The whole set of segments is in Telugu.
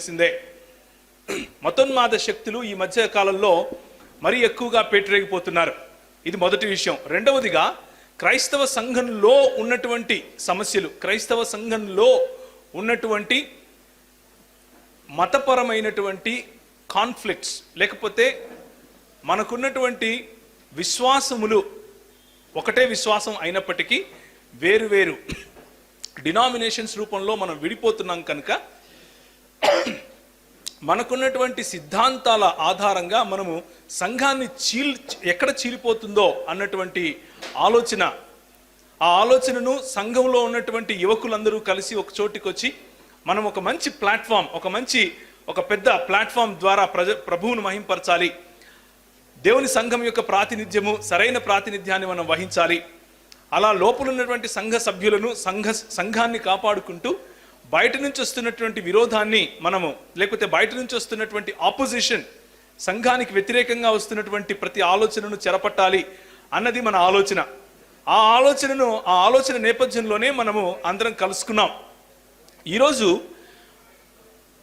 తెలిసిందే మతోన్మాద శక్తులు ఈ మధ్య కాలంలో మరీ ఎక్కువగా పేటరేగిపోతున్నారు. ఇది మొదటి విషయం. రెండవదిగా క్రైస్తవ సంఘంలో ఉన్నటువంటి సమస్యలు క్రైస్తవ సంఘంలో ఉన్నటువంటి మతపరమైనటువంటి కాన్ఫ్లిక్ట్స్ లేకపోతే మనకున్నటువంటి విశ్వాసములు ఒకటే విశ్వాసం అయినప్పటికీ వేరు వేరు. డినామినేషన్స్ రూపంలో మనం విడిపోతున్నాం కనుక మనకున్నటువంటి సిద్ధాంతాల ఆధారంగా మనము సంఘాన్ని చీల్ ఎక్కడ చీలిపోతుందో అన్నటువంటి ఆలోచన. ఆ ఆలోచనను సంఘంలో ఉన్నటువంటి యువకులందరూ కలిసి ఒక చోటికి వచ్చి మనం ఒక మంచి ప్లాట్ఫామ్ ఒక మంచి ఒక పెద్ద ప్లాట్ఫామ్ ద్వారా ప్రజ ప్రభువును మహింపరచాలి. దేవుని సంఘం యొక్క ప్రాతినిధ్యము సరైన ప్రాతినిధ్యాన్ని మనం వహించాలి. అలా లోపలున్నటువంటి సంఘ సభ్యులను సంఘ సంఘాన్ని కాపాడుకుంటూ బయట నుంచి వస్తున్నటువంటి విరోధాన్ని మనము లేకపోతే బయట నుంచి వస్తున్నటువంటి ఆపోజిషన్ సంఘానికి వ్యతిరేకంగా వస్తున్నటువంటి ప్రతి ఆలోచనను చెరపట్టాలి అన్నది మన ఆలోచన. ఆ ఆలోచనను ఆ ఆలోచన నేపథ్యంలోనే మనము అందరం కలుసుకున్నాం. ఈరోజు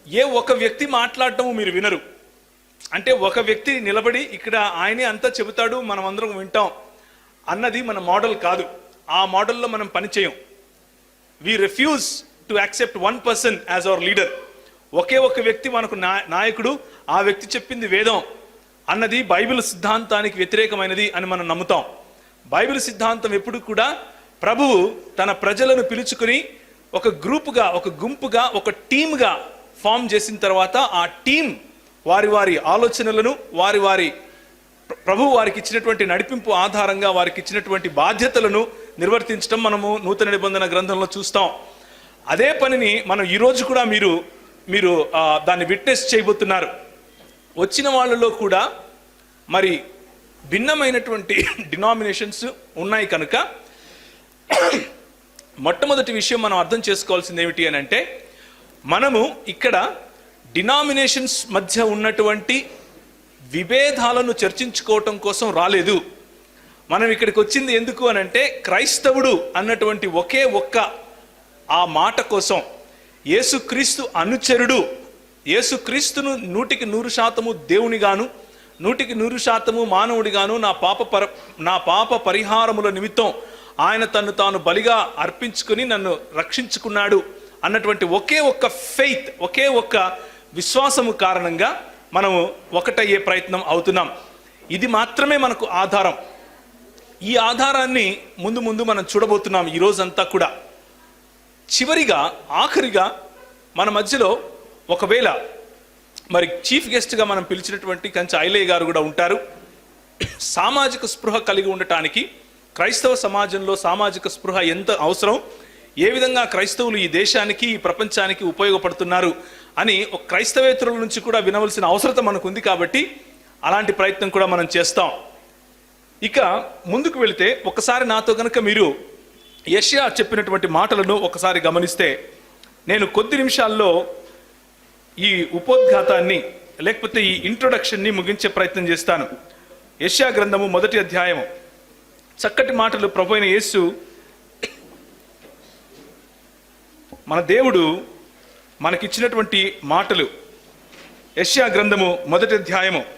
ఏ ఒక వ్యక్తి మాట్లాడటము మీరు వినరు. అంటే ఒక వ్యక్తి నిలబడి ఇక్కడ ఆయనే అంతా చెబుతాడు మనం అందరం వింటాం అన్నది మన మోడల్ కాదు. ఆ మోడల్లో మనం పనిచేయం. We refuse to accept one person as our leader ఒకే ఒక వ్యక్తి మనకు నాయకుడు ఆ వ్యక్తి చెప్పింది వేదం అన్నది బైబిల్ సిద్ధాంతానికి వ్యతిరేకమైనది అని మనం నమ్ముతాం. బైబిల్ సిద్ధాంతం ఎప్పుడు కూడా ప్రభువు తన ప్రజలను పిలుచుకుని ఒక గ్రూపుగా ఒక గుంపుగా ఒక టీమ్గా ఫామ్ చేసిన తర్వాత ఆ టీం వారి వారి ఆలోచనలను వారి వారి ప్రభు వారికి ఇచ్చినటువంటి నడిపింపు ఆధారంగా వారికి ఇచ్చినటువంటి బాధ్యతలను నిర్వర్తించడం మనము నూతన నిబంధన గ్రంథంలో చూస్తాం. అదే పనిని మనం ఈరోజు కూడా మీరు మీరు దాన్ని విట్నెస్ చేయబోతున్నారు. వచ్చిన వాళ్ళలో కూడా మరి భిన్నమైనటువంటి డినామినేషన్స్ ఉన్నాయి కనుక మొట్టమొదటి విషయం మనం అర్థం చేసుకోవాల్సింది ఏమిటి అని అంటే మనము ఇక్కడ డినామినేషన్స్ మధ్య ఉన్నటువంటి విభేదాలను చర్చించుకోవటం కోసం రాలేదు. మనం ఇక్కడికి వచ్చింది ఎందుకు అని అంటే క్రైస్తవుడు అన్నటువంటి ఒకే ఒక్క ఆ మాట కోసం యేసుక్రీస్తు అనుచరుడు యేసుక్రీస్తును నూటికి నూరు శాతము దేవునిగాను నూటికి నూరు శాతము మానవుడిగాను నా పాప పర నా పాప పరిహారముల నిమిత్తం ఆయన తను తాను బలిగా అర్పించుకుని నన్ను రక్షించుకున్నాడు అన్నటువంటి ఒకే ఒక్క ఫెయిత్ ఒకే ఒక్క విశ్వాసము కారణంగా మనము ఒకటయ్యే ప్రయత్నం అవుతున్నాం. ఇది మాత్రమే మనకు ఆధారం. ఈ ఆధారాన్ని ముందు ముందు మనం చూడబోతున్నాం ఈ రోజంతా కూడా. చివరిగా ఆఖరిగా మన మధ్యలో ఒకవేళ మరి చీఫ్ గెస్ట్గా మనం పిలిచినటువంటి కంచె ఐలయ్య గారు కూడా ఉంటారు. సామాజిక స్పృహ కలిగి ఉండటానికి క్రైస్తవ సమాజంలో సామాజిక స్పృహ ఎంత అవసరం? ఏ విధంగా క్రైస్తవులు ఈ దేశానికి ఈ ప్రపంచానికి ఉపయోగపడుతున్నారు? అని ఒక క్రైస్తవేతరుల నుంచి కూడా వినవలసిన అవసరత మనకు ఉంది కాబట్టి అలాంటి ప్రయత్నం కూడా మనం చేస్తాం. ఇక ముందుకు వెళితే ఒకసారి నాతో కనుక మీరు యష్యా చెప్పినటువంటి మాటలను ఒకసారి గమనిస్తే నేను కొద్ది నిమిషాల్లో ఈ ఉపోద్ఘాతాన్ని లేకపోతే ఈ ఇంట్రొడక్షన్ని ముగించే ప్రయత్నం చేస్తాను. యష్యా గ్రంథము మొదటి అధ్యాయము. చక్కటి మాటలు ప్రభు అయిన యేసు మన దేవుడు మనకిచ్చినటువంటి మాటలు. యష్యా గ్రంథము మొదటి అధ్యాయము.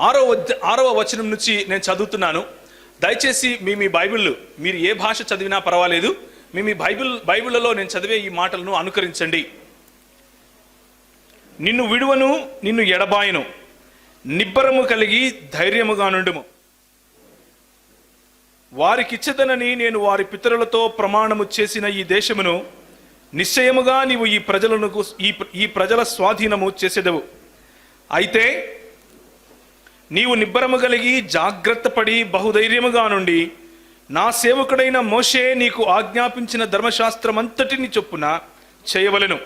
ఆరో ఆరవ వచనం నుంచి నేను చదువుతున్నాను. దయచేసి మీ మీ బైబిల్ మీరు ఏ భాష చదివినా పర్వాలేదు. మీ మీ బైబిల్ బైబిల్లో నేను చదివే ఈ మాటలను అనుకరించండి. నిన్ను విడువను నిన్ను ఎడబాయను. నిబ్బరము కలిగి ధైర్యముగా నుండుము. వారికిచ్చదనని నేను వారి పితరులతో ప్రమాణము చేసిన ఈ దేశమును నిశ్చయముగా నీవు ఈ ప్రజలను ఈ ఈ ప్రజల స్వాధీనము చేసేదవు. అయితే నీవు నిబ్బరము కలిగి జాగ్రత్త పడి బహుధైర్యముగా నుండి నా సేవకుడైన మోషే నీకు ఆజ్ఞాపించిన ధర్మశాస్త్రమంతటిని చొప్పున చేయవలెను.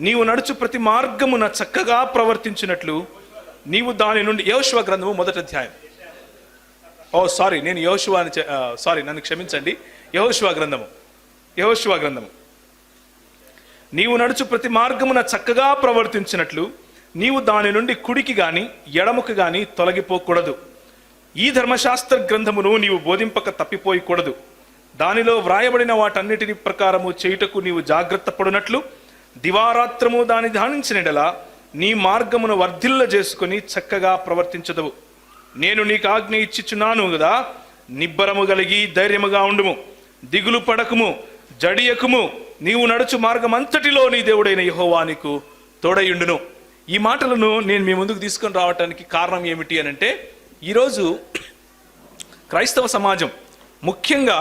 నీవు నడుచు ప్రతి మార్గమున చక్కగా ప్రవర్తించినట్లు నీవు దాని నుండి యోశువ గ్రంథము మొదటి అధ్యాయం. ఓ సారీ నేను యోశువాని సారీ నన్ను క్షమించండి. యహోశువ గ్రంథము. యహోశివ గ్రంథము. నీవు నడుచు ప్రతి మార్గమున చక్కగా ప్రవర్తించినట్లు నీవు దాని నుండి కుడికి గాని ఎడముకు గాని తొలగిపోకూడదు. ఈ ధర్మశాస్త్ర గ్రంథమును నీవు బోధింపక తప్పిపోయకూడదు. దానిలో వ్రాయబడిన వాటన్నిటిని ప్రకారము చేయుటకు నీవు జాగ్రత్త పడినట్లు దివారాత్రము దాని ధ్యానించినడలా నీ మార్గమును వర్ధిల్ల చేసుకుని చక్కగా ప్రవర్తించదవు. నేను నీకు ఆజ్ఞ ఇచ్చిచున్నాను కదా నిబ్బరము కలిగి ధైర్యముగా ఉండుము దిగులు పడకుము జడియకుము నీవు నడుచు మార్గం అంతటిలో నీ దేవుడైన యెహోవా నీకు తోడయుండును ఈ మాటలను నేను మీ ముందుకు తీసుకొని రావడానికి కారణం ఏమిటి అని అంటే ఈరోజు క్రైస్తవ సమాజం ముఖ్యంగా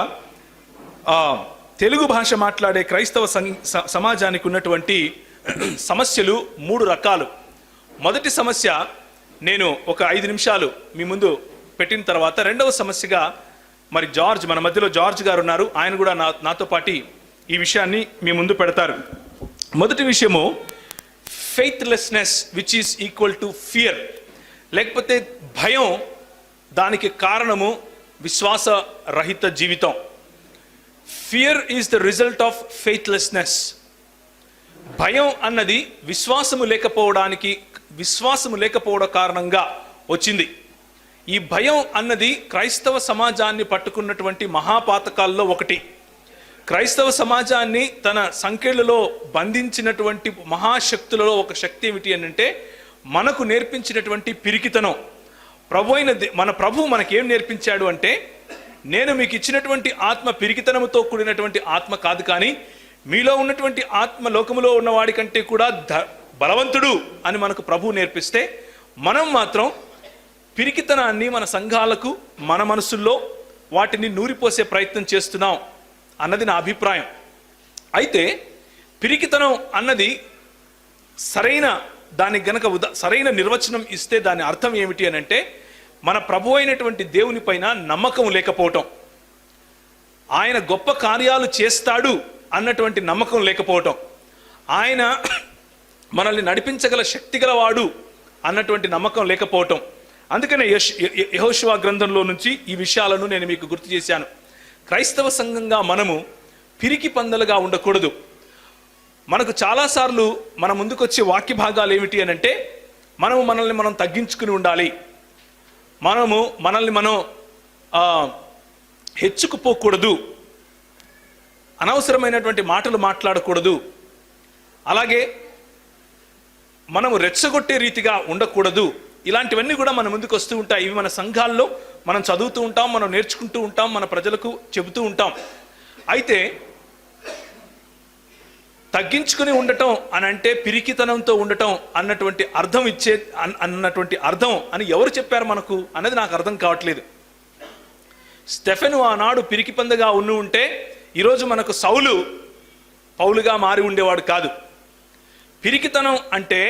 తెలుగు భాష మాట్లాడే క్రైస్తవ సం- స- సమాజానికి ఉన్నటువంటి సమస్యలు మూడు రకాలు. మొదటి సమస్య నేను ఒక ఐదు నిమిషాలు మీ ముందు పెట్టిన తర్వాత రెండవ సమస్యగా మరి జార్జ్ మన మధ్యలో జార్జ్ గారు ఉన్నారు ఆయన కూడా నా నాతో పాటి ఈ విషయాన్ని మీ ముందు పెడతారు. మొదటి విషయము faithlessness which is equal to fear లేకపోతే భయం దానికి కారణము విశ్వాస రహిత జీవితం. Fear is the result of faithlessness భయం అన్నది విశ్వాసము లేకపోవడానికి విశ్వాసము లేకపోవడం కారణంగా వచ్చింది. ఈ భయం అన్నది క్రైస్తవ సమాజాన్ని పట్టుకున్నటువంటి మహాపాతకాల్లో ఒకటి. క్రైస్తవ సమాజాన్ని తన సంఖ్యలలో బంధించినటువంటి మహాశక్తులలో ఒక శక్తి ఏమిటి అని అంటే మనకు నేర్పించినటువంటి పిరికితనం. ప్రభు అయిన మన ప్రభు మనకేం నేర్పించాడు అంటే నేను మీకు ఇచ్చినటువంటి ఆత్మ పిరికితనముతో కూడినటువంటి ఆత్మ కాదు కానీ మీలో ఉన్నటువంటి ఆత్మ లోకములో ఉన్నవాడి కంటే కూడా ధ బలవంతుడు అని మనకు ప్రభు నేర్పిస్తే మనం మాత్రం పిరికితనాన్ని మన సంఘాలకు మన మనసుల్లో వాటిని నూరిపోసే ప్రయత్నం చేస్తున్నాం. అన్నది నా అభిప్రాయం. అయితే పిరికితనం అన్నది సరైన దానికి గనక ఉదా సరైన నిర్వచనం ఇస్తే దాని అర్థం ఏమిటి అని అంటే మన ప్రభు అయినటువంటి దేవుని పైన నమ్మకం లేకపోవటం. ఆయన గొప్ప కార్యాలు చేస్తాడు అన్నటువంటి నమ్మకం లేకపోవటం. ఆయన మనల్ని నడిపించగల శక్తి గలవాడు అన్నటువంటి నమ్మకం లేకపోవటం. అందుకనే యష్ యహోశివా గ్రంథంలో నుంచి ఈ విషయాలను నేను మీకు గుర్తు చేశాను. క్రైస్తవ సంఘంగా మనము పిరికి పందలుగా ఉండకూడదు. మనకు చాలాసార్లు మన ముందుకొచ్చే వాక్య భాగాలు ఏమిటి అని అంటే మనము మనల్ని మనం తగ్గించుకుని ఉండాలి. మనము మనల్ని మనం హెచ్చుకుపోకూడదు. అనవసరమైనటువంటి మాటలు మాట్లాడకూడదు. అలాగే మనము రెచ్చగొట్టే రీతిగా ఉండకూడదు. ఇలాంటివన్నీ కూడా మన ముందుకు వస్తూ ఉంటాయి. ఇవి మన సంఘాల్లో మనం చదువుతూ ఉంటాం మనం నేర్చుకుంటూ ఉంటాం మన ప్రజలకు చెబుతూ ఉంటాం. అయితే తగ్గించుకుని ఉండటం అని అంటే పిరికితనంతో ఉండటం అన్నటువంటి అర్థం ఇచ్చే అన్నటువంటి అర్థం అని ఎవరు చెప్పారు మనకు అన్నది నాకు అర్థం కావట్లేదు. స్టెఫెను ఆనాడు పిరికి పందగా ఉండి ఉంటే ఈరోజు మనకు సౌలు పౌలుగా మారి ఉండేవాడు కాదు. పిరికితనం అంటే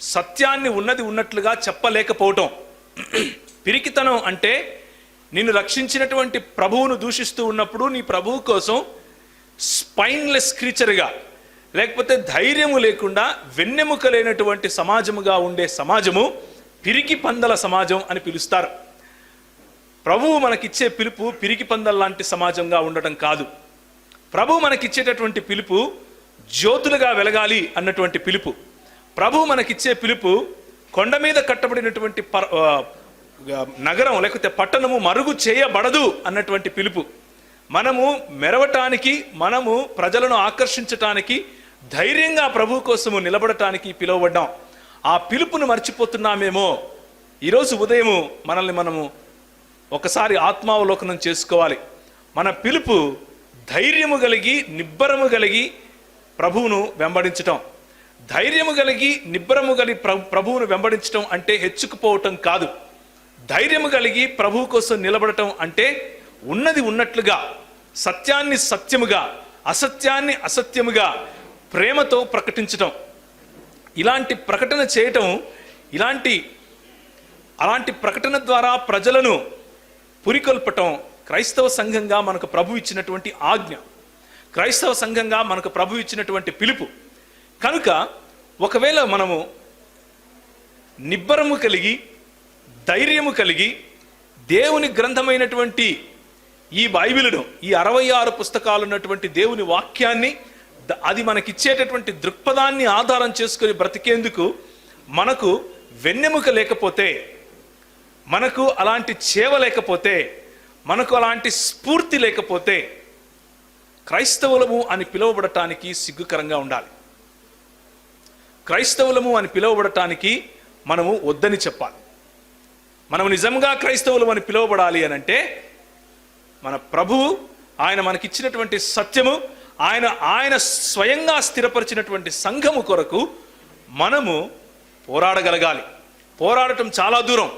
సత్యాన్ని ఉన్నది ఉన్నట్లుగా చెప్పలేకపోవటం. పిరికితనం అంటే నిన్ను రక్షించినటువంటి ప్రభువును దూషిస్తూ ఉన్నప్పుడు నీ ప్రభువు కోసం స్పైన్లెస్ క్రీచర్గా లేకపోతే ధైర్యము లేకుండా వెన్నెముక లేనటువంటి సమాజముగా ఉండే సమాజము పిరికి పందల సమాజం అని పిలుస్తారు. ప్రభువు మనకిచ్చే పిలుపు పిరికి పందల లాంటి సమాజంగా ఉండటం కాదు. ప్రభువు మనకిచ్చేటటువంటి పిలుపు జ్యోతులుగా వెలగాలి అన్నటువంటి పిలుపు. ప్రభువు మనకిచ్చే పిలుపు కొండ మీద కట్టబడినటువంటి పర్ నగరం లేకపోతే పట్టణము మరుగు చేయబడదు అన్నటువంటి పిలుపు. మనము మెరవటానికి మనము ప్రజలను ఆకర్షించటానికి ధైర్యంగా ప్రభు కోసము నిలబడటానికి పిలువబడ్డాం. ఆ పిలుపును మర్చిపోతున్నామేమో. ఈరోజు ఉదయము మనల్ని మనము ఒకసారి ఆత్మావలోకనం చేసుకోవాలి. మన పిలుపు ధైర్యము కలిగి నిబ్బరము కలిగి ప్రభువును వెంబడించటం. ధైర్యము కలిగి నిబ్బరము కలిగి ప్రభువును వెంబడించటం అంటే హెచ్చుకుపోవటం కాదు. ధైర్యము కలిగి ప్రభువు కోసం నిలబడటం అంటే ఉన్నది ఉన్నట్లుగా సత్యాన్ని సత్యముగా అసత్యాన్ని అసత్యముగా ప్రేమతో ప్రకటించటం. ఇలాంటి ప్రకటన చేయటం ఇలాంటి అలాంటి ప్రకటన ద్వారా ప్రజలను పురికొల్పటం క్రైస్తవ సంఘంగా మనకు ప్రభు ఇచ్చినటువంటి ఆజ్ఞ. క్రైస్తవ సంఘంగా మనకు ప్రభు ఇచ్చినటువంటి పిలుపు. కనుక ఒకవేళ మనము నిబ్బరము కలిగి ధైర్యము కలిగి దేవుని గ్రంథమైనటువంటి ఈ బైబిలును ఈ అరవై ఆరు పుస్తకాలు ఉన్నటువంటి దేవుని వాక్యాన్ని అది మనకిచ్చేటటువంటి దృక్పథాన్ని ఆధారం చేసుకొని బ్రతికేందుకు మనకు వెన్నెముక లేకపోతే మనకు అలాంటి చేవ లేకపోతే మనకు అలాంటి స్ఫూర్తి లేకపోతే క్రైస్తవులము అని పిలువబడటానికి సిగ్గుకరంగా ఉండాలి. క్రైస్తవులము అని పిలువబడటానికి మనము వద్దని చెప్పాలి. మనం నిజంగా క్రైస్తవులు అని పిలువబడాలి అని అంటే మన ప్రభువు ఆయన మనకిచ్చినటువంటి సత్యము ఆయన ఆయన స్వయంగా స్థిరపరిచినటువంటి సంఘము కొరకు మనము పోరాడగలగాలి. పోరాడటం చాలా దూరం.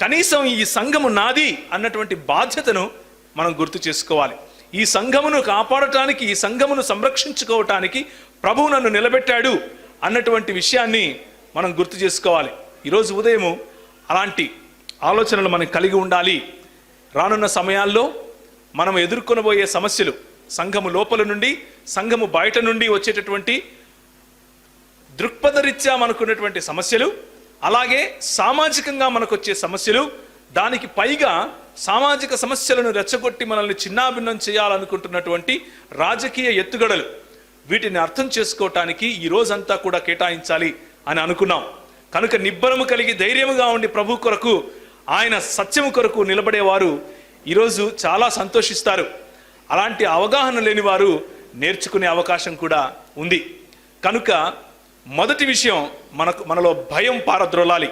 కనీసం ఈ సంఘము నాది అన్నటువంటి బాధ్యతను మనం గుర్తు చేసుకోవాలి. ఈ సంఘమును కాపాడటానికి ఈ సంఘమును సంరక్షించుకోవటానికి ప్రభువు నన్ను నిలబెట్టాడు అన్నటువంటి విషయాన్ని మనం గుర్తు చేసుకోవాలి. ఈరోజు ఉదయము అలాంటి ఆలోచనలు మనం కలిగి ఉండాలి. రానున్న సమయాల్లో మనం ఎదుర్కొనబోయే సమస్యలు సంఘము లోపల నుండి సంఘము బయట నుండి వచ్చేటటువంటి దృక్పథరీత్యా మనకున్నటువంటి సమస్యలు అలాగే సామాజికంగా మనకు వచ్చే సమస్యలు దానికి పైగా సామాజిక సమస్యలను రెచ్చగొట్టి మనల్ని చిన్నాభిన్నం చేయాలనుకుంటున్నటువంటి రాజకీయ ఎత్తుగడలు వీటిని అర్థం చేసుకోవటానికి ఈ రోజంతా కూడా కేటాయించాలి అని అనుకున్నాం. కనుక నిబ్బరము కలిగి ధైర్యముగా ఉండి ప్రభు కొరకు ఆయన సత్యము కొరకు నిలబడేవారు ఈరోజు చాలా సంతోషిస్తారు. అలాంటి అవగాహన లేని వారు నేర్చుకునే అవకాశం కూడా ఉంది. కనుక మొదటి విషయం మనకు మనలో భయం పారద్రోలాలి.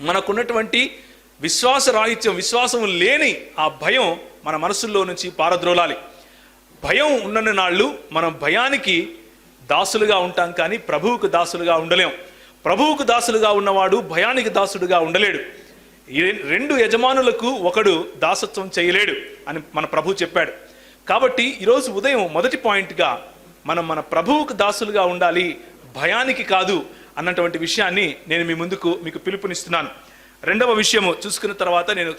మనకున్నటువంటి విశ్వాస రాహిత్యం విశ్వాసం లేని ఆ భయం మన మనసుల్లో నుంచి పారద్రోలాలి. భయం ఉన్న నాళ్ళు మనం భయానికి దాసులుగా ఉంటాం కానీ ప్రభువుకు దాసులుగా ఉండలేం. ప్రభువుకు దాసులుగా ఉన్నవాడు భయానికి దాసుడుగా ఉండలేడు. రెండు యజమానులకు ఒకడు దాసత్వం చేయలేడు అని మన ప్రభు చెప్పాడు. కాబట్టి ఈరోజు ఉదయం మొదటి పాయింట్గా మనం మన ప్రభువుకు దాసులుగా ఉండాలి భయానికి కాదు అన్నటువంటి విషయాన్ని నేను మీ ముందుకు మీకు పిలుపునిస్తున్నాను. రెండవ విషయము చూసుకున్న తర్వాత నేను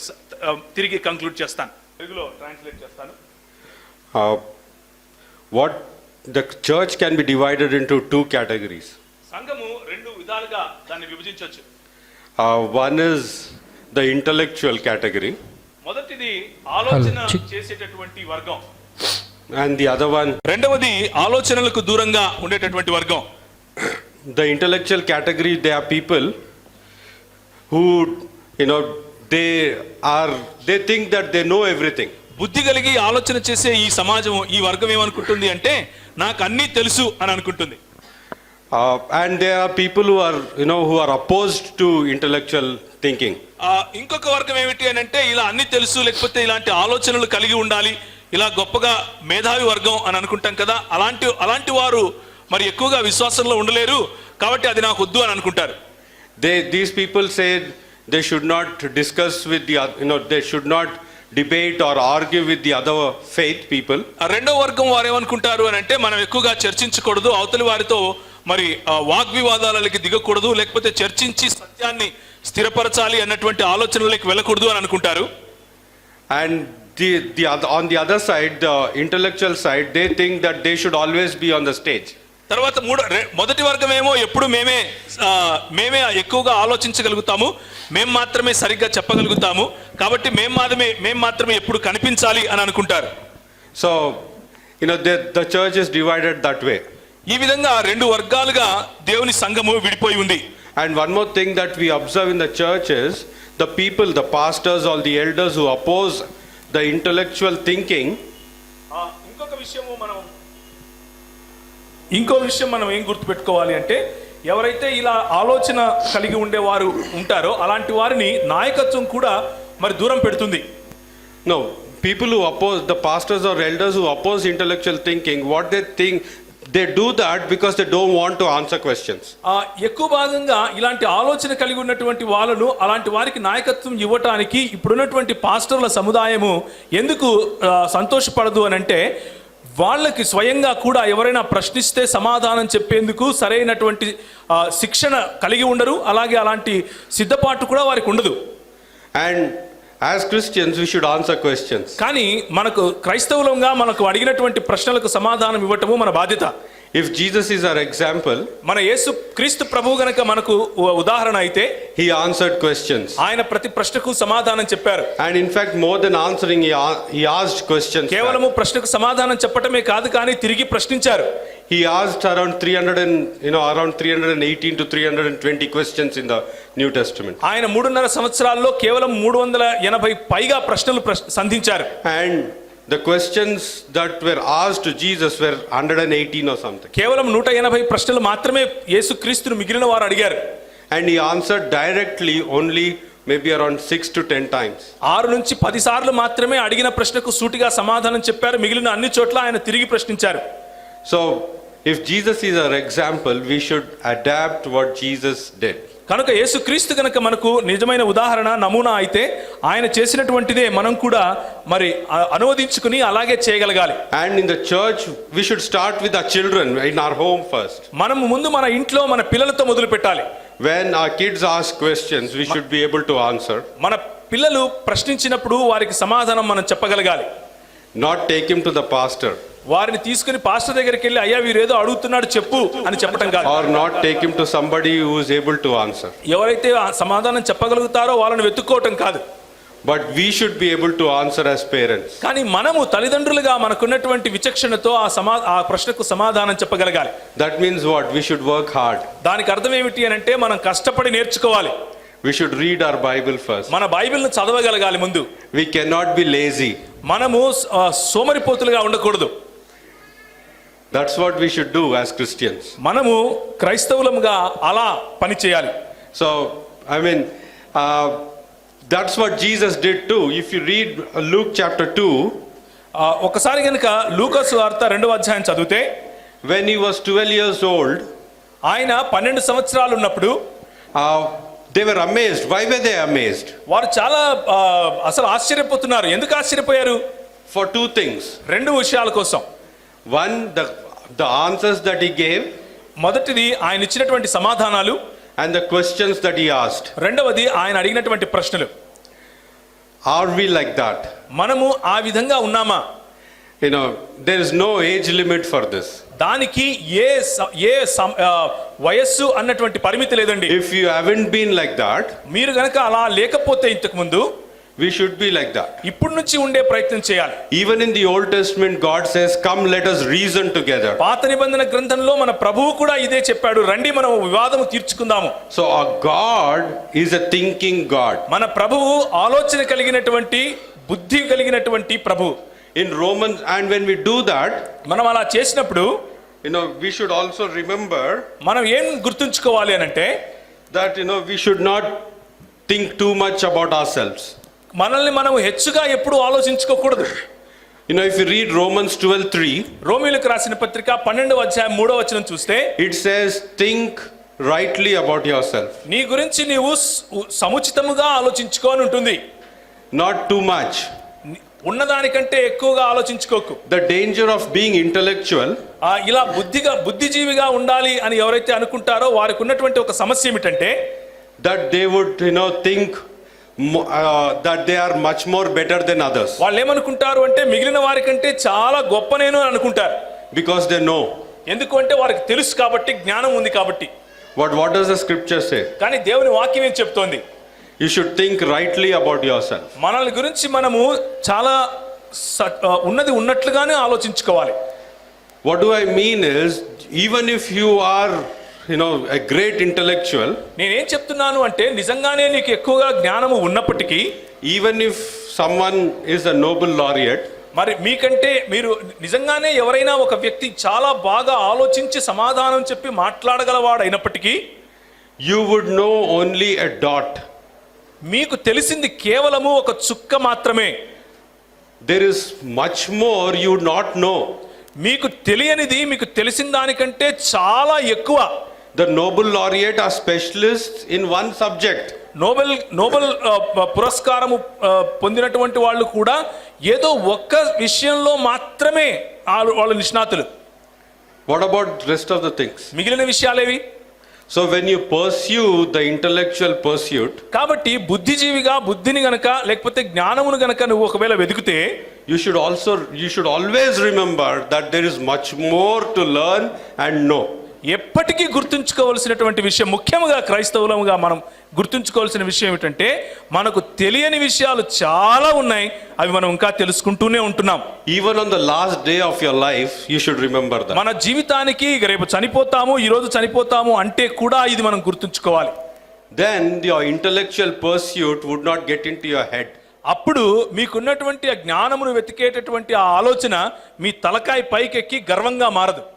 తిరిగి కంక్లూడ్ చేస్తాను. తెలుగులో ట్రాన్స్లేట్ చేస్తాను. what the church can be divided into two categories. సంఘము రెండు విధాలుగా దాన్ని విభజించవచ్చు. Uh, one the intellectual category. మొదటిది ఆలోచన చేసేటటువంటి వర్గం. అండ్ ది అదర్ వన్ రెండవది ఆలోచనలకు దూరంగా ఉండేటటువంటి వర్గం. The intellectual category they are people who you know they are they think that they know everything. బుద్ధి కలిగి ఆలోచన చేసే ఈ సమాజం ఈ వర్గం ఏమనుకుంటుంది అంటే నాకు అన్నీ తెలుసు అని అనుకుంటుంది. And they are people who are you know who are opposed to intellectual ah, ఇంకొక వర్గం ఏమిటి అని అంటే ఇలా అన్ని తెలుసు లేకపోతే ఇలాంటి ఆలోచనలు కలిగి ఉండాలి ఇలా గొప్పగా మేధావి వర్గం అని అనుకుంటాం కదా అలాంటి అలాంటి వారు మరి ఎక్కువగా విశ్వాసంలో ఉండలేరు కాబట్టి అది నాకు వద్దు అని అనుకుంటారు They, these people say they should not discuss with the, oth- you know, they should not debate or argue with the other faith people. ఆ రెండో వర్గం వారు ఏమనుకుంటారు అని అంటే మనం ఎక్కువగా చర్చించకూడదు అవతలి వారితో మరి వాగ్వివాదాలకి దిగకూడదు లేకపోతే చర్చించి సత్యాన్ని స్థిరపరచాలి అన్నటువంటి ఆలోచనలకు వెళ్ళకూడదు అని అనుకుంటారు the, the other, on the other side, the intellectual side, they think that they should always be on the stage. తర్వాత మూడో మొదటి వర్గం ఏమో ఎప్పుడు మేమే మేమే ఎక్కువగా ఆలోచించగలుగుతాము మేము మాత్రమే సరిగ్గా చెప్పగలుగుతాము కాబట్టి మేము మాత్రమే మేము మాత్రమే ఎప్పుడు కనిపించాలి అని అనుకుంటారు So, you know, the, the church is divided that way. ఈ విధంగా రెండు వర్గాలుగా దేవుని సంఘము విడిపోయి ఉంది and one more thing that we observe in the church is the people the pastors all the elders who oppose the intellectual thinking ఇంకొక విషయము మనం ఇంకో విషయం మనం ఏం గుర్తుపెట్టుకోవాలి అంటే ఎవరైతే ఇలా ఆలోచన కలిగి ఉండేవారు ఉంటారో అలాంటి వారిని నాయకత్వం కూడా మరి దూరం పెడుతుంది. No people who oppose the pastors or elders who oppose intellectual thinking what they think they do that because they don't want to answer questions. ఆ, ఎక్కువ భాగంగా ఇలాంటి ఆలోచన కలిగి ఉన్నటువంటి వాళ్ళను అలాంటి వారికి నాయకత్వం ఇవ్వటానికి ఇప్పుడున్నటువంటి పాస్టర్ల సముదాయము ఎందుకు సంతోషపడదు అని అంటే వాళ్ళకి స్వయంగా కూడా ఎవరైనా ప్రశ్నిస్తే సమాధానం చెప్పేందుకు సరైనటువంటి శిక్షణ కలిగి ఉండరు అలాగే అలాంటి సిద్ధపాటు కూడా వారికి ఉండదు And as Christians we should answer questions కానీ మనకు క్రైస్తవులంగా మనకు అడిగినటువంటి ప్రశ్నలకు సమాధానం ఇవ్వటము మన బాధ్యత. If Jesus is our example, మన యేసు క్రీస్తు ప్రభువు గనక మనకు ఉదాహరణ అయితే he answered questions. ఆయన ప్రతి ప్రశ్నకు సమాధానం చెప్పారు And in fact, more than answering, he, a- he asked questions. back. కేవలము ప్రశ్నకు సమాధానం చెప్పటమే కాదు కానీ తిరిగి ప్రశ్నించారు He asked around 300 and, you know, around 318 to 320 questions in the New Testament. ఆయన మూడున్నర సంవత్సరాల్లో కేవలం మూడు వందల ఎనభై పైగా ప్రశ్నలు ప్రశ్- సంధించారు And the questions that were asked to Jesus were 118 or something. కేవలం నూట ఎనభై ప్రశ్నలు మాత్రమే యేసు క్రీస్తును మిగిలిన వారు అడిగారు And he answered directly only maybe around 6 to 10 times. ఆరు నుంచి పది సార్లు మాత్రమే అడిగిన ప్రశ్నకు సూటిగా సమాధానం చెప్పారు మిగిలిన అన్ని చోట్ల ఆయన తిరిగి ప్రశ్నించారు So, if Jesus is our example we should adopt what Jesus did కనుక యేసు క్రీస్తు కనుక మనకు నిజమైన ఉదాహరణ నమూనా అయితే ఆయన చేసినటువంటిదే మనం కూడా మరి అనువదించుకుని అలాగే చేయగలగాలి. And in the church we should start with ah children in our home first మనం ముందు మన ఇంట్లో మన పిల్లలతో మొదలు పెట్టాలి. When ah kids ask questions we should be able to answer మన పిల్లలు ప్రశ్నించినప్పుడు వారికి సమాధానం మనం చెప్పగలగాలి. Not take him to the pastor వారిని తీసుకుని పాస్టర్ దగ్గరికి వెళ్ళి అయ్యా వీరేదో అడుగుతున్నాడు చెప్పు అని చెప్పడం కాదు not take him to somebody who is able to answer. ఎవరైతే సమాధానం చెప్పగలుగుతారో వాళ్ళని వెతుక్కోవటం కాదు But we should be able to answer as parents. కానీ మనము తల్లిదండ్రులుగా మనకున్నటువంటి విచక్షణతో ఆ సమా ఆ ప్రశ్నకు సమాధానం చెప్పగలగాలి That means what? We should work hard. దానికి అర్థం ఏమిటి అని అంటే మనం కష్టపడి నేర్చుకోవాలి We should read our Bible first. మన బైబిల్ను చదవగలగాలి ముందు We cannot be lazy. మనము ఆ, సోమరిపోతులుగా ఉండకూడదు that's what we should do as Christians మనము క్రైస్తవులముగా అలా పని చేయాలి. So I mean that's what Jesus did to if you read Luke chapter 2 ఒకసారి కనుక లూకస్ వార్త రెండవ అధ్యాయం చదివితే when he was 12 years old ఆయన 12 సంవత్సరాలు ఉన్నప్పుడు they they were amazed why way they amazed వారు చాలా అసలు ఆశ్చర్యపోతున్నారు. ఎందుకు ఆశ్చర్యపోయారు? ఫర్ టూ థింగ్స్ రెండు విషయాల కోసం. One the the answers that he gave మొదటిది ఆయన ఇచ్చినటువంటి సమాధానాలు. And the questions that he asked రెండవది ఆయన అడిగినటువంటి ప్రశ్నలు. ఆర్ వి లైక్ దట్ మనము ఆ విధంగా ఉన్నామా? You know there is no age limit for this దానికి ఏ ఏ వయస్సు అన్నటువంటి పరిమితి లేదండి. If you haven't been like that మీరు కనుక అలా లేకపోతే ఇంతకు ముందు we should be like that. ఇప్పటి నుంచి ఉండే ప్రయత్నం చేయాలి Even in the Old Testament, God says, Come, let us reason together. పాత నిబంధన గ్రంథంలో మన ప్రభువు కూడా ఇదే చెప్పాడు రండి మనం వివాదము తీర్చుకుందాము So, our God is a thinking God. మన ప్రభువు ఆలోచన కలిగినటువంటి బుద్ధి కలిగినటువంటి ప్రభువు In Romans, and when we do that, మనం అలా చేసినప్పుడు you know, we should also remember మనం ఏం గుర్తుంచుకోవాలి అని అంటే that, you know, we should not think too much about ourselves. మనల్ని మనం హెచ్చుగా ఎప్పుడు ఆలోచించుకోకూడదు. You know, if you read Romans 12 3, రోమిలకు రాసిన పత్రిక పన్నెండవ అధ్యాయం మూడవ వచనం చూస్తే it says, Think rightly about yourself, నీ గురించి నీవు సు- సముచితముగా ఆలోచించుకో అని ఉంటుంది. Not too much. ఉన్నదానికంటే ఎక్కువగా ఆలోచించుకోకు. The danger of being intellectual ఆ, ఇలా బుద్ధిగా బుద్ధిజీవిగా ఉండాలి అని ఎవరైతే అనుకుంటారో వారికి ఉన్నటువంటి ఒక సమస్య ఏమిటంటే that they would, you know, think that they are much more better than others వాళ్ళు ఏమనుకుంటారు అంటే మిగిలిన వారి కంటే చాలా గొప్ప నేను అని అనుకుంటారు. బికాస్ దే నో ఎందుకు అంటే వారికి తెలుసు కాబట్టి జ్ఞానం ఉంది కాబట్టి. What what does the scriptures say కానీ దేవుని వాక్యం ఏం చెప్తోంది? You should think rightly about yourself మనల్ని గురించి మనము చాలా ఉన్నది ఉన్నట్లుగానే ఆలోచించుకోవాలి. What do I mean is even if you are you know, a great intellectual, నేనేం చెప్తున్నాను అంటే నిజంగానే నీకు ఎక్కువగా జ్ఞానము ఉన్నప్పటికీ even if someone is a Nobel laureate, మరి మీకంటే మీరు నిజంగానే ఎవరైనా ఒక వ్యక్తి చాలా బాగా ఆలోచించి సమాధానం చెప్పి మాట్లాడగలవాడు అయినప్పటికీ you would know only a dot. మీకు తెలిసింది కేవలము ఒక చుక్క మాత్రమే There is much more you would not know. మీకు తెలియనిది మీకు తెలిసిన దానికంటే చాలా ఎక్కువ The Nobel laureate are specialists in one subject. Nobel Nobel పురస్కారము పొందినటువంటి వాళ్ళు కూడా ఏదో ఒక్క విషయంలో మాత్రమే వాళ్ళు నిష్ణాతులు What about rest of the things? మిగిలిన విషయాలేవి So when you pursue the intellectual pursuit, కాబట్టి బుద్ధిజీవిగా బుద్ధిని గనక లేకపోతే జ్ఞానమును గనక నువ్వు ఒకవేళ వెతికితే you should also you should always remember that there is much more to learn and know. ఎప్పటికీ గుర్తుంచుకోవాల్సినటువంటి విషయం ముఖ్యంగా క్రైస్తవులముగా మనం గుర్తుంచుకోవాల్సిన విషయం ఏమిటంటే మనకు తెలియని విషయాలు చాలా ఉన్నాయి అవి మనం ఇంకా తెలుసుకుంటూనే ఉంటున్నాం on the last day of your life, you should remember that. మన జీవితానికి రేపు చనిపోతాము ఈ రోజు చనిపోతాము అంటే కూడా ఇది మనం గుర్తుంచుకోవాలి Then your intellectual pursuit would not get into your head. అప్పుడు మీకున్నటువంటి ఆ జ్ఞానమును వెతికేటటువంటి ఆ ఆలోచన మీ తలకాయ పైకెక్కి గర్వంగా మారదు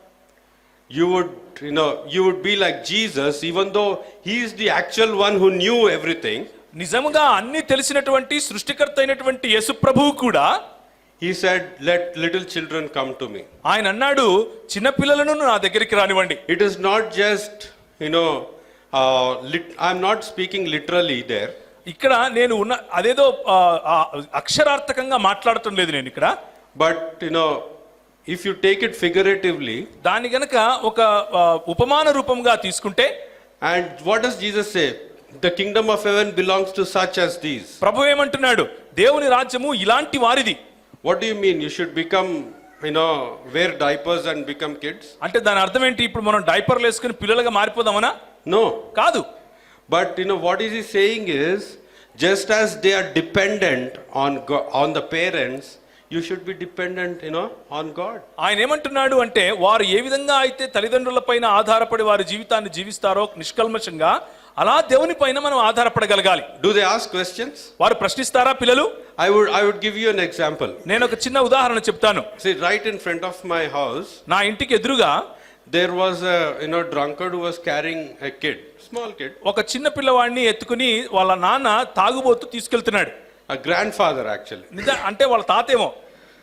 You would, you know, you would be like Jesus, even though he is the actual one who knew everything. నిజముగా అన్ని తెలిసినటువంటి సృష్టికర్త అయినటువంటి యేసు ప్రభువు కూడా He said, Let little children come to me. ఆయన అన్నాడు చిన్నపిల్లలను నా దగ్గరికి రానివ్వండి It is not just, you know, uh, lit- I'm not speaking literally there. ఇక్కడ నేను ఉన్న అదేదో అక్షరార్థకంగా మాట్లాడటం లేదు నేను ఇక్కడ But, you if you take it figuratively, దాన్ని గనక ఒక ఉపమాన రూపంగా తీసుకుంటే and what does Jesus say? The kingdom of heaven belongs to such as these. ప్రభు ఏమంటున్నాడు దేవుని రాజ్యము ఇలాంటి వారిది What do you mean? You should become, you know, wear diapers and become kids? అంటే దాని అర్థం ఏంటి ఇప్పుడు మనం డైపర్లు వేసుకుని పిల్లలుగా మారిపోదామనా No. కాదు But you know what is he saying is just as they are dependent on God, on the you should be dependent you know on God ఆయన ఏమంటున్నాడు అంటే వారు ఏ విధంగా అయితే తల్లిదండ్రులపైన ఆధారపడి వారి జీవితాన్ని జీవిస్తారో నిష్కల్మషంగా అలా దేవుని పైన మనం ఆధారపడగలగాలి. డూ దే ఆస్క్ క్వశ్చన్స్ వారు ప్రశ్నిస్తారా పిల్లలు? I would I would give you an example నేను ఒక చిన్న ఉదాహరణ చెప్తాను. See right in front of my house నా ఇంటికి ఎదురుగా there was you know drunkard was carrying a kid small kid ఒక చిన్న పిల్లవాడిని ఎత్తుకుని వాళ్ళ నాన్న తాగుబోతు తీసుకెళ్తున్నాడు. A grandfather actually. నిజ అంటే వాళ్ళ తాతేమో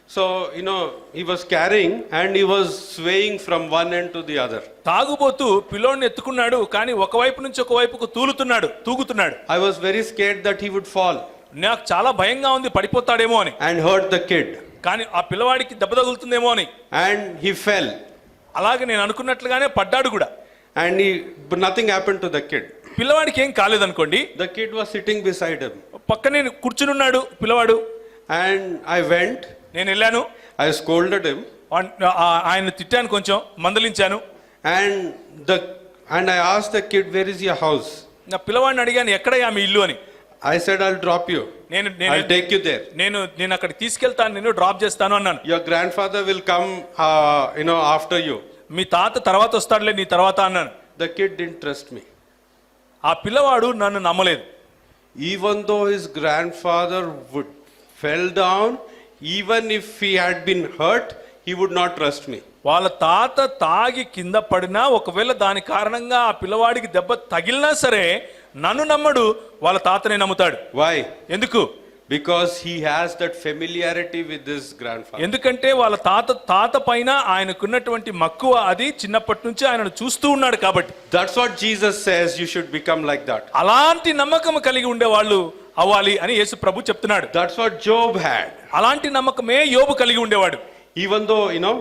So you know he was carrying and he was swaying from one end to the other. తాగుబోతూ పిల్లోడిని ఎత్తుకున్నాడు కానీ ఒకవైపు నుంచి ఒకవైపుకు తూలుతున్నాడు తూగుతున్నాడు I was very scared that he would fall నాకు చాలా భయంగా ఉంది పడిపోతాడేమో అని and hurt the kid, కానీ ఆ పిల్లవాడికి దెబ్బ తగులుతుందేమో అని and he fell. అలాగే నేను అనుకున్నట్లుగానే పడ్డాడు కూడా but nothing happened to the kid పిల్లవాడికి ఏం కాలేదనుకోండి the kid was sitting beside him పక్కనే కూర్చుని ఉన్నాడు పిల్లవాడు. అండ్ ఐ వెంట్ నేను వెళ్ళాను. ఐ స్కోల్డెడ్ హిమ్ ఆయన తిట్టాను కొంచెం మందలించాను. And the and I as the kid where is your house నా పిల్లవాడిని అడిగాను ఎక్కడ ఆమె ఇల్లు? అని. I said I'll drop you నేను నేను టేక్ యూ దేర్ నేను నేను అక్కడ తీసుకెళ్తాను నేను డ్రాప్ చేస్తాను అన్నాను. Your grandfather will come you know after you మీ తాత తర్వాత వస్తాడులే నీ తర్వాత అన్నాను. The kid didn't trust me ఆ పిల్లవాడు నన్ను నమ్మలేదు. Even though his grandfather would fell down even if he had been hurt he would not trust me వాళ్ళ తాత తాగి కింద పడినా ఒకవేళ దాని కారణంగా ఆ పిల్లవాడికి దెబ్బ తగిలినా సరే నన్ను నమ్మడు వాళ్ళ తాతనే నమ్ముతాడు why ఎందుకు because he has that familiarity with this grandfather ఎందుకంటే వాళ్ళ తాత తాత పైన ఆయనకున్నటువంటి మక్కువ అది చిన్నప్పటి నుంచి ఆయనను చూస్తూ ఉన్నాడు కాబట్టి. That's what Jesus says you should become like that అలాంటి నమ్మకం కలిగి ఉండే వాళ్ళు అవ్వాలి అని యేసు ప్రభు చెప్తున్నాడు. దట్స్ వాట్ జోబ్ హ్యాడ్ అలాంటి నమ్మకమే యోబు కలిగి ఉండేవాడు. Even though you know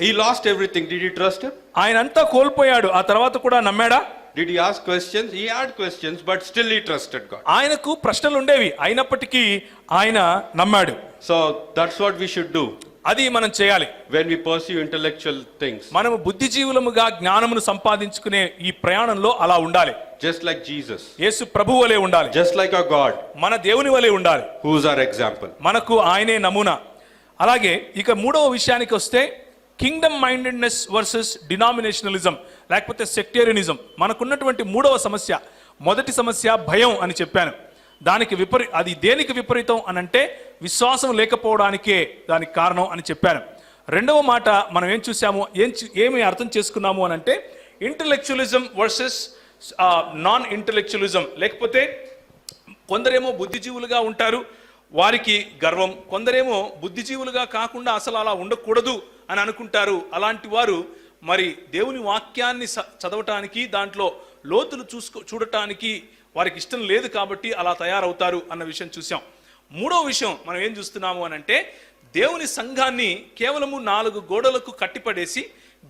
he lost everything did he trust ఆయన అంతా కోల్పోయాడు. ఆ తర్వాత కూడా నమ్మాడా? Did you ask questions he had questions but still he trusted God ఆయనకు ప్రశ్నలు ఉండేవి. అయినప్పటికీ ఆయన నమ్మాడు. So that's what we should do అది మనం చేయాలి. When we perceive intellectual things మనం బుద్ధి బుద్ధిజీవులముగా జ్ఞానమును సంపాదించుకునే ఈ ప్రయాణంలో అలా ఉండాలి. జస్ట్ లైక్ జీసస్ యేసు ప్రభు వలే ఉండాలి. జస్ట్ లైక్ అ గాడ్ మన దేవుని వలె ఉండాలి. హూస్ ఆర్ ఎగ్జాంపుల్ మనకు ఆయనే నమూనా. అలాగే ఇక మూడవ విషయానికి వస్తే కింగ్డమ్ మైండెడ్నెస్ వర్సెస్ డినామినేషనలిజం లేకపోతే సెక్టేరియనిజం మనకున్నటువంటి మూడవ సమస్య మొదటి సమస్య భయం అని చెప్పాను. దానికి విపరీ అది దేనికి విపరీతం అని అంటే విశ్వాసం లేకపోవడానికే దానికి కారణం అని చెప్పాను. రెండవ మాట మనం ఏం చూసాము ఏం ఏమి అర్థం చేసుకున్నాము అని అంటే ఇంటలెక్చువలిజం వర్సెస్ నాన్ ఇంటలెక్చువలిజం లేకపోతే కొందరేమో బుద్ధిజీవులుగా ఉంటారు వారికి గర్వం. కొందరేమో బుద్ధిజీవులుగా కాకుండా అసలు అలా ఉండకూడదు అని అనుకుంటారు. అలాంటి వారు మరి దేవుని వాక్యాన్ని చదవటానికి దాంట్లో లోతులు చూసుకో చూడటానికి వారికి ఇష్టం లేదు కాబట్టి అలా తయారవుతారు అన్న విషయం చూసాం మూడో విషయం మనం ఏం చూస్తున్నాము అని అంటే దేవుని సంఘాన్ని కేవలము నాలుగు గోడలకు కట్టిపడేసి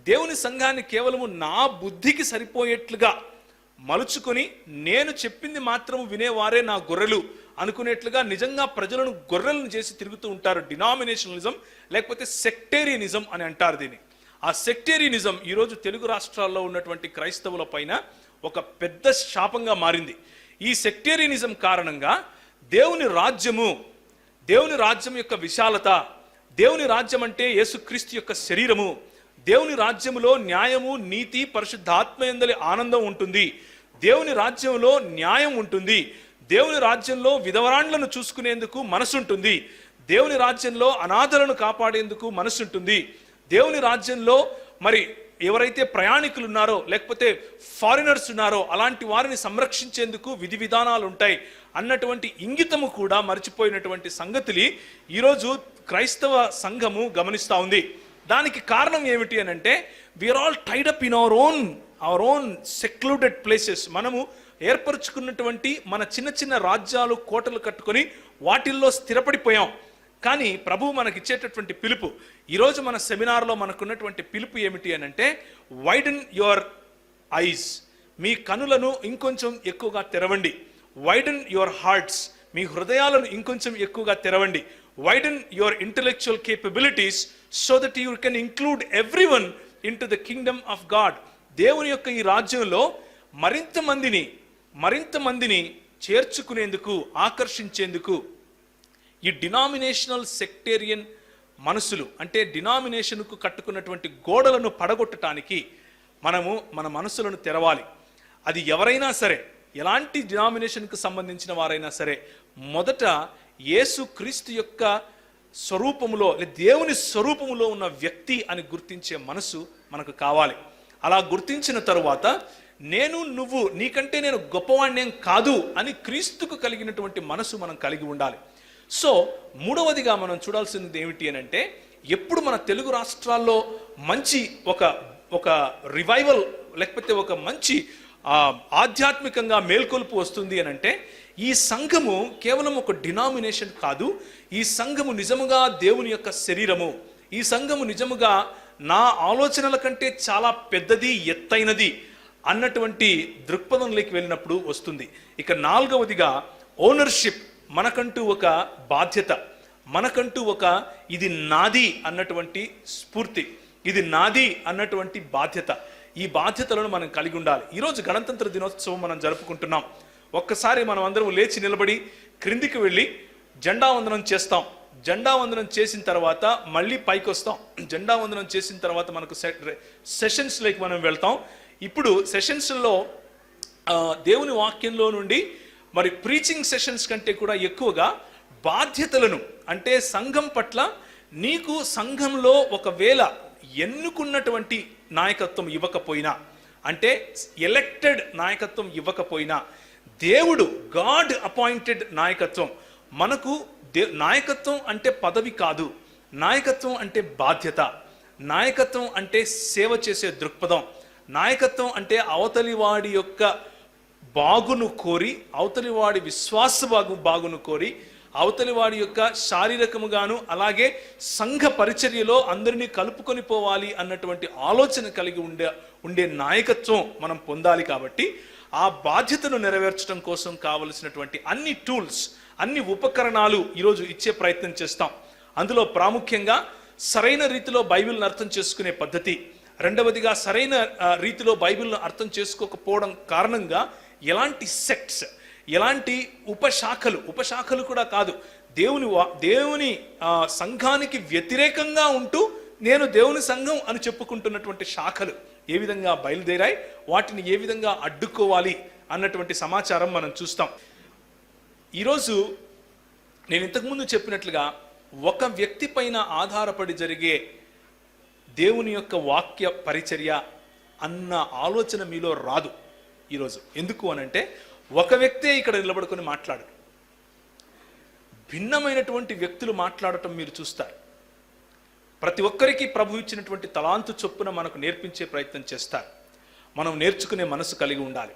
దేవుని సంఘాన్ని కేవలము నా బుద్ధికి సరిపోయేట్లుగా మలుచుకొని నేను చెప్పింది మాత్రం వినేవారే నా గొర్రెలు అనుకునేట్లుగా నిజంగా ప్రజలను గొర్రెలను చేసి తిరుగుతూ ఉంటారు డినామినేషనలిజం లేకపోతే సెక్టేరియనిజం అని అంటారు దీన్ని. ఆ సెక్టేరియనిజం ఈరోజు తెలుగు రాష్ట్రాల్లో ఉన్నటువంటి క్రైస్తవుల పైన ఒక పెద్ద శాపంగా మారింది. ఈ సెక్టేరియనిజం కారణంగా దేవుని రాజ్యము దేవుని రాజ్యం యొక్క విశాలత దేవుని రాజ్యం అంటే యేసుక్రీస్తు యొక్క శరీరము దేవుని రాజ్యములో న్యాయము నీతి పరిశుద్ధాత్మయందలి ఆనందం ఉంటుంది. దేవుని రాజ్యంలో న్యాయం ఉంటుంది. దేవుని రాజ్యంలో విధవరాండ్లను చూసుకునేందుకు మనసుంటుంది. దేవుని రాజ్యంలో అనాథలను కాపాడేందుకు మనసుంటుంది. దేవుని రాజ్యంలో మరి ఎవరైతే ప్రయాణికులు ఉన్నారో లేకపోతే ఫారినర్స్ ఉన్నారో అలాంటి వారిని సంరక్షించేందుకు విధి విధానాలు ఉంటాయి అన్నటువంటి ఇంగితము కూడా మర్చిపోయినటువంటి సంగతులు ఈరోజు క్రైస్తవ సంఘము గమనిస్తూ ఉంది. దానికి కారణం ఏమిటి అని అంటే we are all tied up in our own our own secluded places మనము ఏర్పరచుకున్నటువంటి మన చిన్న చిన్న రాజ్యాలు కోటలు కట్టుకొని వాటిల్లో స్థిరపడిపోయాం. కానీ ప్రభు మనకి ఇచ్చేటటువంటి పిలుపు ఈరోజు మన సెమినార్లో మనకున్నటువంటి పిలుపు ఏమిటి అని అంటే వైడన్ యువర్ ఐస్ మీ కనులను ఇంకొంచెం ఎక్కువగా తెరవండి. వైడన్ యువర్ హార్ట్స్ మీ హృదయాలను ఇంకొంచెం ఎక్కువగా తెరవండి. Widen your intellectual capabilities so that you can include every one into the kingdom of God దేవుని యొక్క ఈ రాజ్యంలో మరింత మందిని మరింత మందిని చేర్చుకునేందుకు ఆకర్షించేందుకు ఈ డినామినేషనల్ సెక్టేరియన్ మనసులు అంటే డినామినేషన్కు కట్టుకున్నటువంటి గోడలను పడగొట్టడానికి మనము మన మనసులను తెరవాలి. అది ఎవరైనా సరే ఎలాంటి డినామినేషన్కు సంబంధించిన వారైనా సరే మొదట యేసు క్రీస్తు యొక్క స్వరూపములో లేదా దేవుని స్వరూపములో ఉన్న వ్యక్తి అని గుర్తించే మనసు మనకు కావాలి. అలా గుర్తించిన తరువాత నేను నువ్వు నీకంటే నేను గొప్పవాణ్ణేం కాదు అని క్రీస్తుకు కలిగినటువంటి మనసు మనం కలిగి ఉండాలి. సో మూడవదిగా మనం చూడాల్సింది ఏమిటి అని అంటే ఎప్పుడు మన తెలుగు రాష్ట్రాల్లో మంచి ఒక ఒక రివైవల్ లేకపోతే ఒక మంచి ఆధ్యాత్మికంగా మేల్కొల్పు వస్తుంది అని అంటే ఈ సంఘము కేవలం ఒక డినామినేషన్ కాదు ఈ సంఘము నిజముగా దేవుని యొక్క శరీరము. ఈ సంఘము నిజముగా నా ఆలోచనల కంటే చాలా పెద్దది ఎత్తైనది. అన్నటువంటి దృక్పథంలోకి వెళ్ళినప్పుడు వస్తుంది. ఇక నాలుగవదిగా ఓనర్షిప్ మనకంటూ ఒక బాధ్యత మనకంటూ ఒక ఇది నాది అన్నటువంటి స్ఫూర్తి ఇది నాది అన్నటువంటి బాధ్యత. ఈ బాధ్యతలను మనం కలిగి ఉండాలి. ఈరోజు గణతంత్ర దినోత్సవం మనం జరుపుకుంటున్నాం. ఒక్కసారి మనం అందరం లేచి నిలబడి క్రిందికి వెళ్ళి జెండా వందనం చేస్తాం. జెండా వందనం చేసిన తర్వాత మళ్ళీ పైకి వస్తాం జెండా వందనం చేసిన తర్వాత మనకు సెషన్స్లోకి మనం వెళ్తాం. ఇప్పుడు సెషన్స్లో దేవుని వాక్యంలో నుండి మరి ప్రీచింగ్ సెషన్స్ కంటే కూడా ఎక్కువగా బాధ్యతలను అంటే సంఘం పట్ల నీకు సంఘంలో ఒకవేళ ఎన్నుకున్నటువంటి నాయకత్వం ఇవ్వకపోయినా అంటే ఎలక్టెడ్ నాయకత్వం ఇవ్వకపోయినా దేవుడు గాడ్ అపాయింటెడ్ నాయకత్వం మనకు దే నాయకత్వం అంటే పదవి కాదు నాయకత్వం అంటే బాధ్యత నాయకత్వం అంటే సేవ చేసే దృక్పథం నాయకత్వం అంటే అవతలి వాడి యొక్క బాగును కోరి అవతలి వాడి విశ్వాస బాగు బాగును కోరి అవతలి వాడి యొక్క శారీరకముగాను అలాగే సంఘ పరిచర్యలో అందరినీ కలుపుకొని పోవాలి అన్నటువంటి ఆలోచన కలిగి ఉండే ఉండే నాయకత్వం మనం పొందాలి కాబట్టి ఆ బాధ్యతను నెరవేర్చడం కోసం కావలసినటువంటి అన్ని టూల్స్ అన్ని ఉపకరణాలు ఈరోజు ఇచ్చే ప్రయత్నం చేస్తాం. అందులో ప్రాముఖ్యంగా సరైన రీతిలో బైబిల్ని అర్థం చేసుకునే పద్ధతి రెండవదిగా సరైన రీతిలో బైబిల్ను అర్థం చేసుకోకపోవడం కారణంగా ఎలాంటి సెక్ట్స్ ఎలాంటి ఉపశాఖలు ఉపశాఖలు కూడా కాదు దేవుని వా- దేవుని సంఘానికి వ్యతిరేకంగా ఉంటూ నేను దేవుని సంఘం అని చెప్పుకుంటున్నటువంటి శాఖలు ఏ విధంగా బయలుదేరాయి వాటిని ఏ విధంగా అడ్డుకోవాలి అన్నటువంటి సమాచారం మనం చూస్తాం. ఈరోజు నేను ఇంతకుముందు చెప్పినట్లుగా ఒక వ్యక్తి పైన ఆధారపడి జరిగే దేవుని యొక్క వాక్య పరిచర్య అన్న ఆలోచన మీలో రాదు ఈరోజు. ఎందుకు అనంటే ఒక వ్యక్తే ఇక్కడ నిలబడుకొని మాట్లాడు. భిన్నమైనటువంటి వ్యక్తులు మాట్లాడటం మీరు చూస్తారు. ప్రతి ఒక్కరికి ప్రభు ఇచ్చినటువంటి తలాంతు చొప్పున మనకు నేర్పించే ప్రయత్నం చేస్తారు. మనం నేర్చుకునే మనసు కలిగి ఉండాలి.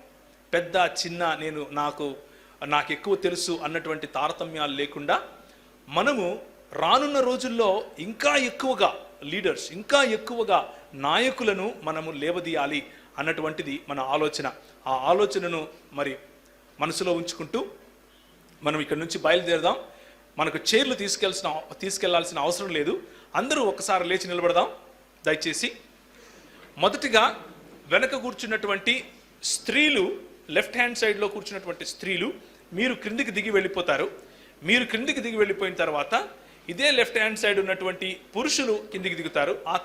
పెద్ద చిన్న నేను నాకు నాకు ఎక్కువ తెలుసు అన్నటువంటి తారతమ్యాలు లేకుండా మనము రానున్న రోజుల్లో ఇంకా ఎక్కువగా లీడర్స్ ఇంకా ఎక్కువగా నాయకులను మనము లేవదీయాలి అన్నటువంటిది మన ఆలోచన. ఆ ఆలోచనను మరి మనసులో ఉంచుకుంటూ మనం ఇక్కడ నుంచి బయలుదేరదాం. మనకు చైర్లు తీసుకెళ్సిన తీసుకెళ్ళాల్సిన అవసరం లేదు. అందరూ ఒకసారి లేచి నిలబడదాం. దయచేసి మొదటిగా వెనక కూర్చున్నటువంటి స్త్రీలు లెఫ్ట్ హ్యాండ్ సైడ్లో కూర్చున్నటువంటి స్త్రీలు మీరు క్రిందికి దిగి వెళ్ళిపోతారు. మీరు క్రిందికి దిగి వెళ్ళిపోయిన తర్వాత ఇదే లెఫ్ట్ హ్యాండ్ సైడ్ ఉన్నటువంటి పురుషులు కిందికి దిగుతారు. ఆ